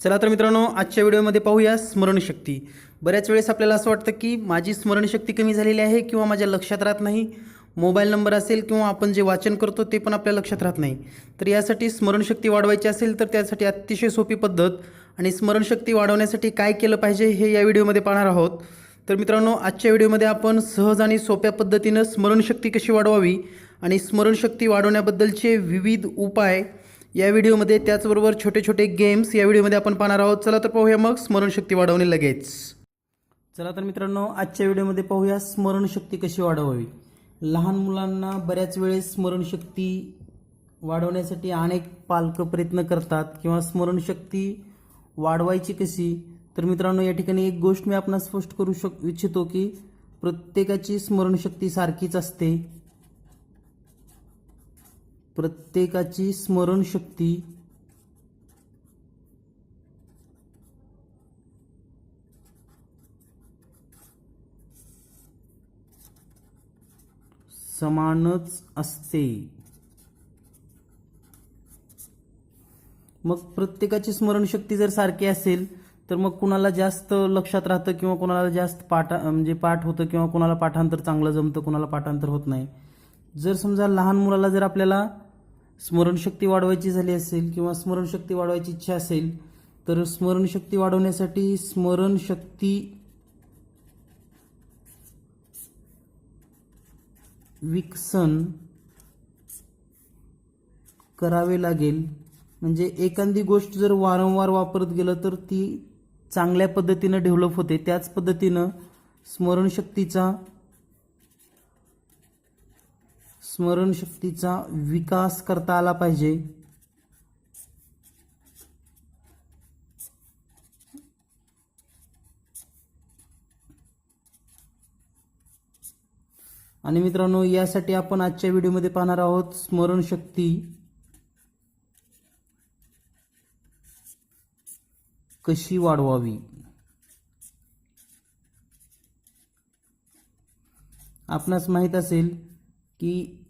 चला तर मित्रांनो आजच्या व्हिडिओमध्ये पाहूया स्मरणशक्ती. बऱ्याच वेळेस आपल्याला असं वाटतं की माझी स्मरणशक्ती कमी झालेली आहे किंवा माझ्या लक्षात राहत नाही. मोबाईल नंबर असेल किंवा आपण जे वाचन करतो ते पण आपल्या लक्षात राहत नाही. तर यासाठी स्मरणशक्ती वाढवायची असेल तर त्यासाठी अतिशय सोपी पद्धत आणि स्मरणशक्ती वाढवण्यासाठी काय केलं पाहिजे हे या व्हिडिओमध्ये पाहणार आहोत. तर मित्रांनो आजच्या व्हिडिओमध्ये आपण सहज आणि सोप्या पद्धतीनं स्मरणशक्ती कशी वाढवावी आणि स्मरणशक्ती वाढवण्याबद्दलचे विविध उपाय या व्हिडिओमध्ये त्याचबरोबर छोटे छोटे गेम्स या व्हिडिओमध्ये आपण पाहणार आहोत. चला तर पाहूया मग स्मरणशक्ती वाढवणे लगेच. चला तर मित्रांनो आजच्या व्हिडिओमध्ये पाहूया स्मरणशक्ती कशी वाढवावी. लहान मुलांना बऱ्याच वेळेस स्मरणशक्ती वाढवण्यासाठी अनेक पालक प्रयत्न करतात किंवा स्मरणशक्ती वाढवायची कशी तर मित्रांनो या ठिकाणी एक गोष्ट मी आपणास स्पष्ट करू शक इच्छितो की प्रत्येकाची स्मरणशक्ती सारखीच असते. प्रत्येकाची स्मरणशक्ती समानच असते. मग प्रत्येकाची स्मरणशक्ती जर सारखी असेल तर मग कुणाला जास्त लक्षात राहतं किंवा कुणाला जास्त पाठ म्हणजे पाठ होतं किंवा कुणाला पाठांतर चांगलं जमतं कुणाला पाठांतर होत नाही. जर समजा लहान मुलाला जर आपल्याला स्मरणशक्ती वाढवायची झाली असेल किंवा स्मरणशक्ती वाढवायची इच्छा असेल तर स्मरणशक्ती वाढवण्यासाठी स्मरणशक्ती विकसन करावे लागेल. म्हणजे एखादी गोष्ट जर वारंवार वापरत गेलं तर ती चांगल्या पद्धतीनं डेव्हलप होते. त्याच पद्धतीनं स्मरणशक्तीचा स्मरणशक्तीचा विकास करता आला पाहिजे. आणि मित्रांनो यासाठी आपण आजच्या व्हिडिओमध्ये पाहणार आहोत स्मरणशक्ती. कशी वाढवावी? आपणास माहीत असेल की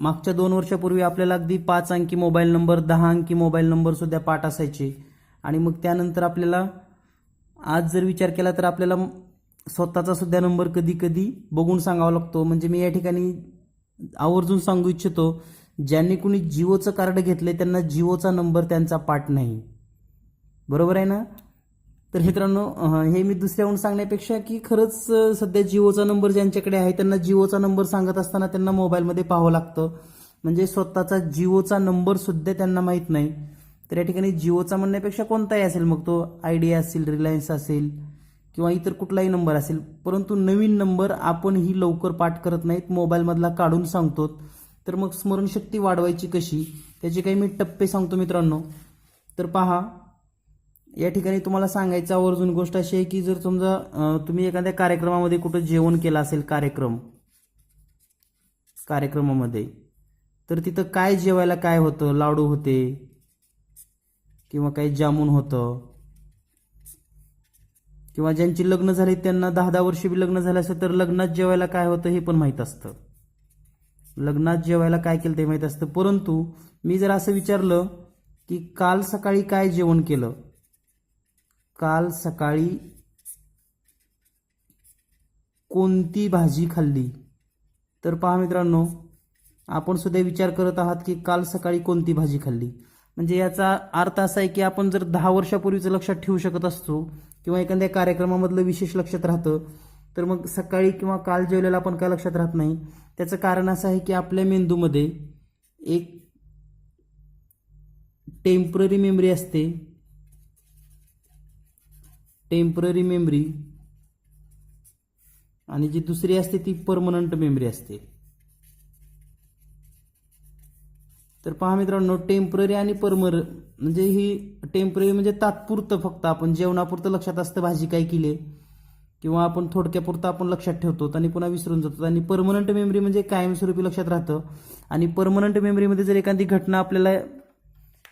मागच्या दोन वर्षापूर्वी आपल्याला अगदी पाच अंकी मोबाईल नंबर दहा अंकी मोबाईल नंबरसुद्धा पाठ असायचे. आणि मग त्यानंतर आपल्याला आज जर विचार केला तर आपल्याला स्वतःचा सुद्धा नंबर कधी कधी बघून सांगावा लागतो. म्हणजे मी या ठिकाणी आवर्जून सांगू इच्छितो ज्यांनी कुणी जिओचं कार्ड घेतलंय त्यांना जिओचा नंबर त्यांचा पाठ नाही. बरोबर आहे ना? तर मित्रांनो हे मी दुसऱ्याहून सांगण्यापेक्षा की खरंच सध्या जिओचा नंबर ज्यांच्याकडे आहे त्यांना जिओचा नंबर सांगत असताना त्यांना मोबाईलमध्ये पाहावं लागतं. म्हणजे स्वतःचा जिओचा नंबर सुद्धा त्यांना माहीत नाही. तर या ठिकाणी जिओचा म्हणण्यापेक्षा कोणताही असेल मग तो आयडिया असेल रिलायन्स असेल किंवा इतर कुठलाही नंबर असेल परंतु नवीन नंबर आपण ही लवकर पाठ करत नाहीत मोबाईलमधला काढून सांगतो तर मग स्मरणशक्ती वाढवायची कशी? त्याचे काही मी टप्पे सांगतो मित्रांनो. तर पहा या ठिकाणी तुम्हाला सांगायचं आवर्जून गोष्ट अशी आहे की जर समजा तुम्ही एखाद्या कार्यक्रमामध्ये कुठं जेवण केलं असेल कार्यक्रम कार्यक्रमामध्ये तर तिथं काय जेवायला काय होतं? लाडू होते किंवा काही जामून होतं? किंवा ज्यांची लग्न झाली त्यांना दहा दहा वर्ष बी लग्न झालं असेल तर लग्नात जेवायला काय होतं हे पण माहीत असतं. लग्नात जेवायला काय केलं ते माहीत असतं. परंतु मी जर असं विचारलं की काल सकाळी काय जेवण केलं? काल सकाळी कोणती भाजी खाल्ली? तर पहा मित्रांनो आपण सुद्धा विचार करत आहात की काल सकाळी कोणती भाजी खाल्ली? म्हणजे याचा अर्थ असा आहे की आपण जर दहा वर्षापूर्वीचं लक्षात ठेवू शकत असतो किंवा एखाद्या कार्यक्रमामधलं विशेष लक्षात राहतं तर मग सकाळी किंवा काल जेवलेलं आपण काय लक्षात राहत नाही? त्याचं कारण असं आहे की आपल्या मेंदूमध्ये एक टेंपररी मेमरी असते. टेंपररी मेमरी आणि जी दुसरी असते ती परमनंट मेमरी असते. तर पहा मित्रांनो टेंपररी आणि परमर म्हणजे ही टेंपररी म्हणजे तात्पुरतं फक्त. आपण जेवणापुरतं लक्षात असतं भाजी काय केली किंवा आपण थोडक्यापुरतं आपण लक्षात ठेवतो आणि पुन्हा विसरून जातो. आणि परमनंट मेमरी म्हणजे कायमस्वरूपी लक्षात राहतं. आणि परमनंट मेमरीमध्ये जर एखादी घटना आपल्याला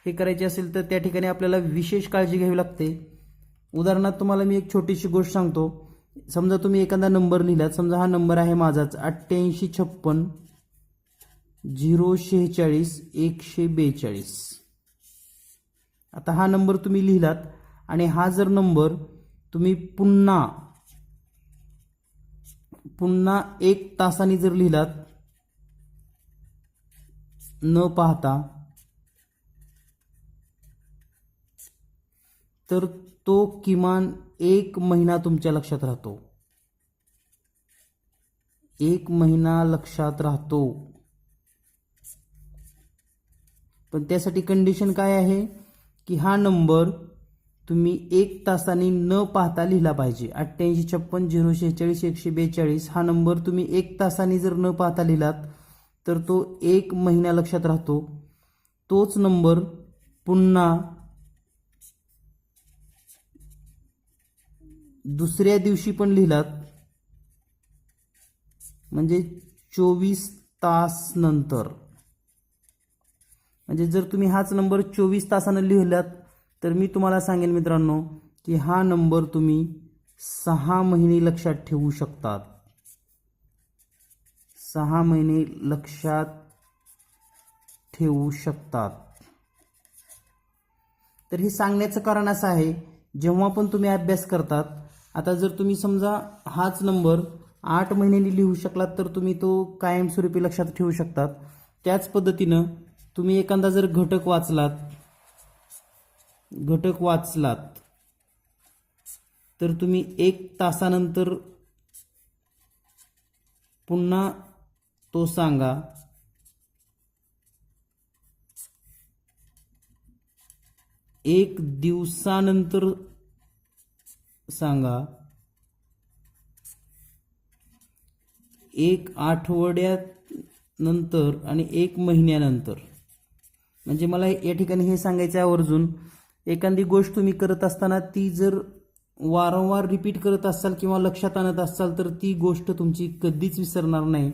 हे करायची असेल तर त्या ठिकाणी आपल्याला विशेष काळजी घ्यावी लागते. उदाहरणार्थ तुम्हाला मी एक छोटीशी गोष्ट सांगतो. समजा तुम्ही एखादा नंबर लिहिलात समजा हा नंबर आहे माझाच अठ्ठ्याऐंशी छप्पन झिरो शेहेचाळीस एकशे बेचाळीस. आता हा नंबर तुम्ही लिहिलात आणि हा जर नंबर तुम्ही पुन्हा पुन्हा एक तासाने जर लिहिलात न पाहता तर तो किमान एक महिना तुमच्या लक्षात राहतो. एक महिना लक्षात राहतो. पण त्यासाठी कंडिशन काय आहे? की हा नंबर तुम्ही एक तासाने न पाहता लिहिला पाहिजे. अठ्ठ्याऐंशी छप्पन झिरो शेहेचाळीस एकशे बेचाळीस हा नंबर तुम्ही एक तासाने जर न पाहता लिहिलात तर तो एक महिना लक्षात राहतो. तोच नंबर पुन्हा दुसऱ्या दिवशी पण लिहिलात. म्हणजे चोवीस तास नंतर. म्हणजे जर तुम्ही हाच नंबर चोवीस तासानं लिहिलात तर मी तुम्हाला सांगेन मित्रांनो की हा नंबर तुम्ही सहा महिने लक्षात ठेवू शकतात. सहा महिने लक्षात ठेवू शकतात. तर हे सांगण्याचं कारण असं आहे जेव्हा पण तुम्ही अभ्यास करतात आता जर तुम्ही समजा हाच नंबर आठ महिन्यांनी लिहू शकलात तर तुम्ही तो कायमस्वरूपी लक्षात ठेवू शकतात. त्याच पद्धतीनं तुम्ही एखादा जर घटक वाचलात घटक वाचलात तर तुम्ही एक तासानंतर पुन्हा तो सांगा एक दिवसानंतर सांगा. एक आठवड्यात नंतर आणि एक महिन्यानंतर. म्हणजे मला या ठिकाणी हे सांगायचं आहे आवर्जून एखादी गोष्ट तुम्ही करत असताना ती जर वारंवार रिपीट करत असाल किंवा लक्षात आणत असाल तर ती गोष्ट तुमची कधीच विसरणार नाही.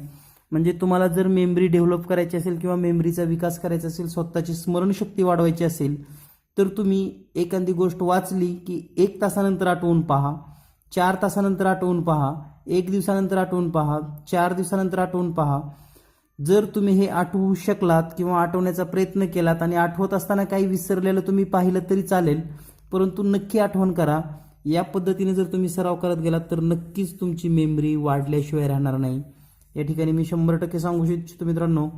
म्हणजे तुम्हाला जर मेमरी डेव्हलप करायची असेल किंवा मेमरीचा विकास करायचा असेल स्वतःची स्मरणशक्ती वाढवायची असेल तर तुम्ही एखादी गोष्ट वाचली की एक तासानंतर आठवून पहा चार तासानंतर आठवून पहा एक दिवसानंतर आठवून पहा चार दिवसानंतर आठवून पहा. जर तुम्ही हे आठवू शकलात किंवा आठवण्याचा प्रयत्न केलात आणि आठवत असताना काही विसरलेलं तुम्ही पाहिलं तरी चालेल परंतु नक्की आठवण करा. या पद्धतीने जर तुम्ही सराव करत गेलात तर नक्कीच तुमची मेमरी वाढल्याशिवाय राहणार नाही. या ठिकाणी मी शंभर टक्के सांगू इच्छितो मित्रांनो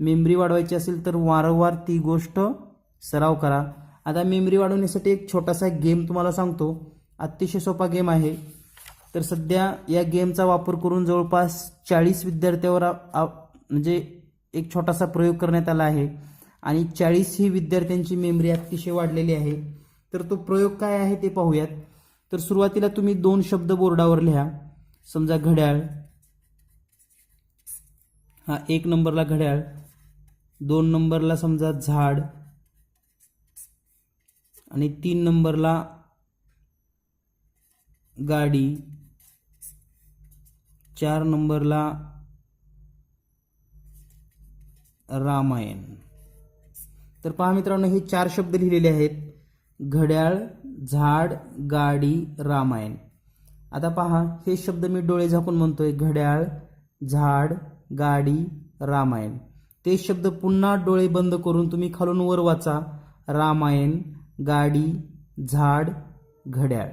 मेमरी वाढवायची असेल तर वारंवार ती गोष्ट सराव करा. आता मेमरी वाढवण्यासाठी एक छोटासा गेम तुम्हाला सांगतो. अतिशय सोपा गेम आहे. तर सध्या या गेमचा वापर करून जवळपास चाळीस विद्यार्थ्यावर आ- म्हणजे एक छोटासा प्रयोग करण्यात आला आहे. आणि चाळीस ही विद्यार्थ्यांची मेमरी अतिशय वाढलेली आहे. तर तो प्रयोग काय आहे ते पाहूयात. तर सुरुवातीला तुम्ही दोन शब्द बोर्डावर लिहा. समजा घड्याळ. हा एक नंबरला घड्याळ. दोन नंबरला समजा झाड. आणि तीन नंबरला गाडी. चार नंबरला रामायण. तर पहा मित्रांनो हे चार शब्द लिहिलेले आहेत. घड्याळ झाड गाडी रामायण. आता पहा हे शब्द मी डोळे झाकून म्हणतोय. घड्याळ झाड गाडी रामायण. ते शब्द पुन्हा डोळे बंद करून तुम्ही खालून वर वाचा. रामायण गाडी झाड घड्याळ.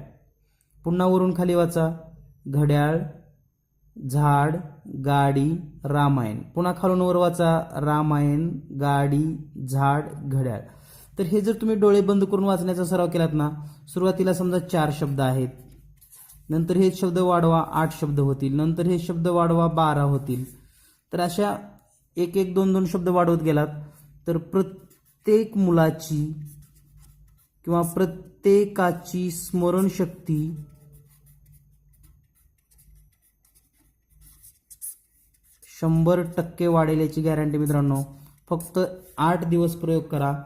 पुन्हा वरून खाली वाचा. घड्याळ झाड गाडी रामायण. पुन्हा खालून वर वाचा. रामायण गाडी झाड घड्याळ. तर हे जर तुम्ही डोळे बंद करून वाचण्याचा सराव केलात ना सुरुवातीला समजा चार शब्द आहेत. नंतर हे शब्द वाढवा आठ शब्द होतील. नंतर हे शब्द वाढवा बारा होतील. तर अशा एक एक दोन दोन शब्द वाढवत गेलात. तर प्रत्येक मुलाची किंवा प्रत्येकाची स्मरणशक्ती शंभर टक्के वाढेल याची गॅरंटी मित्रांनो. फक्त आठ दिवस प्रयोग करा.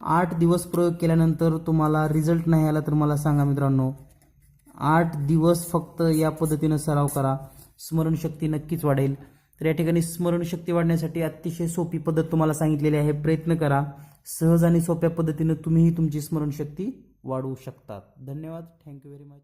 आठ दिवस प्रयोग केल्यानंतर तुम्हाला रिझल्ट नाही आला तर मला सांगा मित्रांनो. आठ दिवस फक्त या पद्धतीनं सराव करा. स्मरणशक्ती नक्कीच वाढेल. तर या ठिकाणी स्मरणशक्ती वाढण्यासाठी अतिशय सोपी पद्धत तुम्हाला सांगितलेली आहे. प्रयत्न करा. सहज आणि सोप्या पद्धतीनं तुम्हीही तुमची स्मरणशक्ती वाढवू शकतात. धन्यवाद. Thank you very much